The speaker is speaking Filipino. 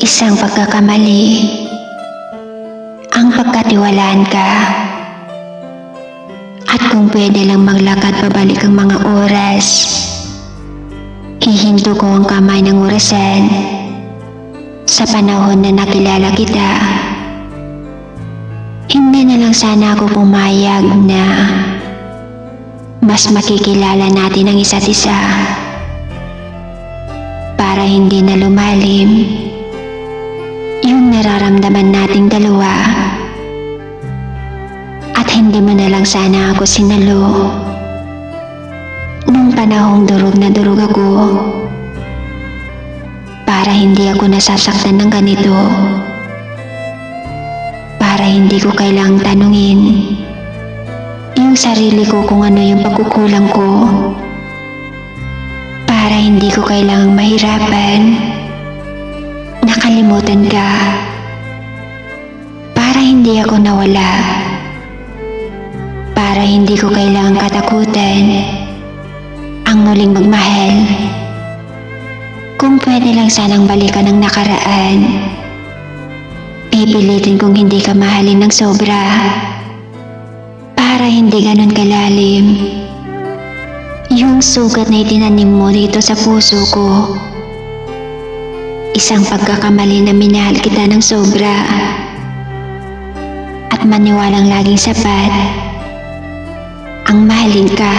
Isang pagkakamali. Ang pagkatiwalaan ka. At kung pwede lang maglakad pabalik ang mga oras, hihinto ko ang kamay ng orasan sa panahon na nakilala kita. Hindi na lang sana ako pumayag na mas makikilala natin ang isa't isa para hindi na lumalim nararamdaman nating dalawa. At hindi mo na lang sana ako sinalo. Nung panahong durog na durog ako para hindi ako nasasaktan ng ganito para hindi ko kailangang tanungin yung sarili ko kung ano yung pagkukulang ko para hindi ko kailangang mahirapan nakalimutan ka. Para hindi ako nawala. Para hindi ko kailangang katakutan ang muling magmahal. Kung pwede lang sanang balikan ang nakaraan pipilitin kong hindi ka mahalin ng sobra. Para hindi ganun kalalim yung sugat na itinanim mo dito sa puso ko Isang pagkakamali na minahal kita ng sobra. At maniwalang laging sapat. Ang mahalin ka